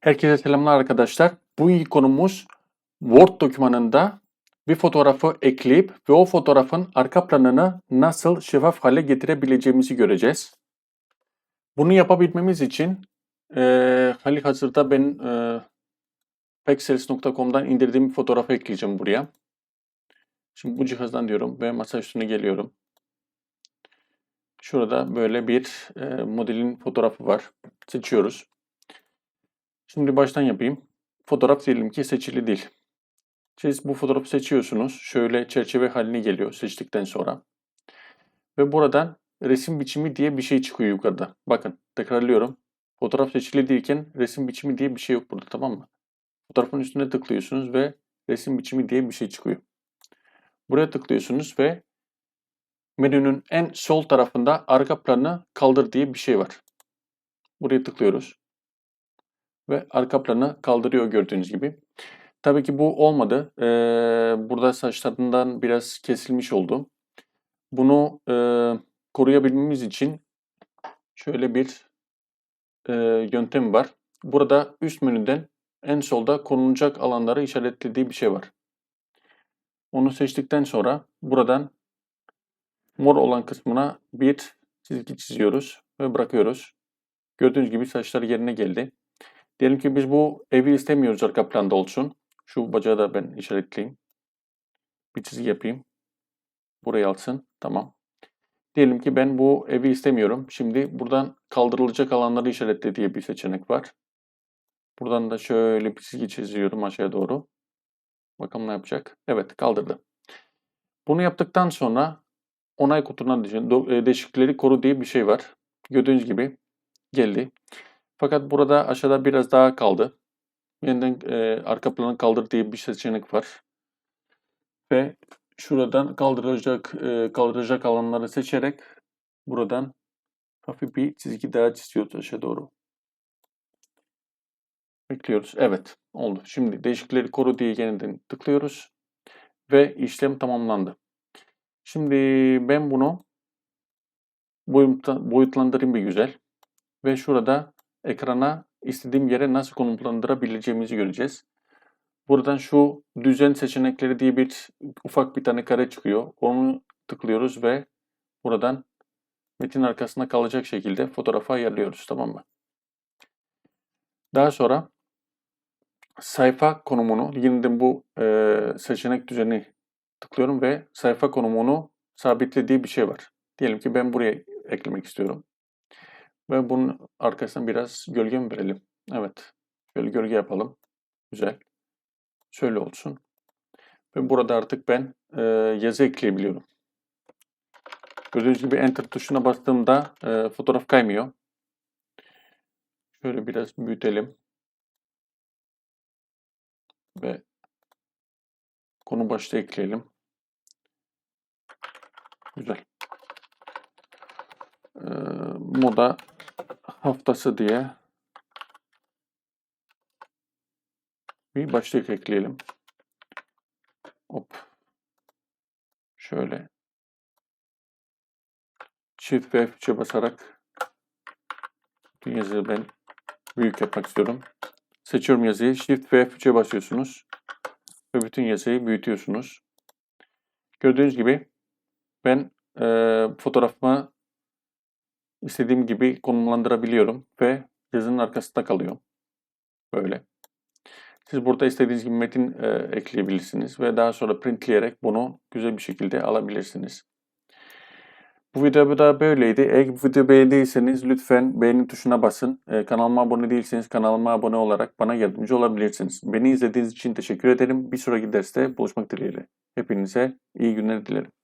Herkese selamlar arkadaşlar. Bu konumuz Word dokümanında bir fotoğrafı ekleyip ve o fotoğrafın arka planını nasıl şeffaf hale getirebileceğimizi göreceğiz. Bunu yapabilmemiz için eee hali hazırda ben eee pexels.com'dan indirdiğim bir fotoğrafı ekleyeceğim buraya. Şimdi bu cihazdan diyorum ve masa üstüne geliyorum. Şurada böyle bir eee, modelin fotoğrafı var. Seçiyoruz. Şimdi baştan yapayım. Fotoğraf diyelim ki seçili değil. Siz bu fotoğrafı seçiyorsunuz. Şöyle çerçeve haline geliyor seçtikten sonra. Ve buradan resim biçimi diye bir şey çıkıyor yukarıda. Bakın tekrarlıyorum. Fotoğraf seçili değilken resim biçimi diye bir şey yok burada tamam mı? Fotoğrafın üstüne tıklıyorsunuz ve resim biçimi diye bir şey çıkıyor. Buraya tıklıyorsunuz ve menünün en sol tarafında arka planı kaldır diye bir şey var. Buraya tıklıyoruz ve arka planı kaldırıyor gördüğünüz gibi. Tabii ki bu olmadı. Ee, burada saçlarından biraz kesilmiş oldu. Bunu e, koruyabilmemiz için şöyle bir e, yöntem var. Burada üst menüden en solda konulacak alanları işaretlediği bir şey var. Onu seçtikten sonra buradan mor olan kısmına bir çizgi çiziyoruz ve bırakıyoruz. Gördüğünüz gibi saçlar yerine geldi. Diyelim ki biz bu evi istemiyoruz arka planda olsun. Şu bacağı da ben işaretleyeyim. Bir çizgi yapayım. Buraya alsın. Tamam. Diyelim ki ben bu evi istemiyorum. Şimdi buradan kaldırılacak alanları işaretle diye bir seçenek var. Buradan da şöyle bir çizgi çiziyorum aşağıya doğru. Bakalım ne yapacak. Evet kaldırdı. Bunu yaptıktan sonra onay kutusundan do- e, değişiklikleri koru diye bir şey var. Gördüğünüz gibi geldi. Fakat burada aşağıda biraz daha kaldı. Yeniden e, arka planı kaldır diye bir seçenek var. Ve şuradan kaldıracak e, kaldıracak alanları seçerek buradan hafif bir çizgi daha çiziyoruz aşağı doğru. Bekliyoruz. Evet oldu. Şimdi değişiklikleri koru diye yeniden tıklıyoruz. Ve işlem tamamlandı. Şimdi ben bunu boyutla- boyutlandırayım bir güzel. Ve şurada ekrana istediğim yere nasıl konumlandırabileceğimizi göreceğiz. Buradan şu düzen seçenekleri diye bir ufak bir tane kare çıkıyor. Onu tıklıyoruz ve buradan metin arkasında kalacak şekilde fotoğrafı ayarlıyoruz. Tamam mı? Daha sonra sayfa konumunu yeniden bu e, seçenek düzeni tıklıyorum ve sayfa konumunu sabitlediği bir şey var. Diyelim ki ben buraya eklemek istiyorum. Ve bunun arkasına biraz gölge mi verelim? Evet. Şöyle gölge yapalım. Güzel. Şöyle olsun. Ve burada artık ben e, yazı ekleyebiliyorum. Gördüğünüz gibi Enter tuşuna bastığımda e, fotoğraf kaymıyor. Şöyle biraz büyütelim. Ve konu başlığı ekleyelim. Güzel. E, moda haftası diye bir başlık ekleyelim. Hop. Şöyle. Shift ve F3'e basarak yazıyı ben büyük yapmak istiyorum. Seçiyorum yazıyı. Shift ve F3'e basıyorsunuz. Ve bütün yazıyı büyütüyorsunuz. Gördüğünüz gibi ben e, fotoğrafımı istediğim gibi konumlandırabiliyorum ve yazının arkasında kalıyor. Böyle. Siz burada istediğiniz gibi metin e, ekleyebilirsiniz ve daha sonra printleyerek bunu güzel bir şekilde alabilirsiniz. Bu video da böyleydi. Eğer bu videoyu beğendiyseniz lütfen beğeni tuşuna basın. E, kanalıma abone değilseniz kanalıma abone olarak bana yardımcı olabilirsiniz. Beni izlediğiniz için teşekkür ederim. Bir sonraki derste buluşmak dileğiyle. Hepinize iyi günler dilerim.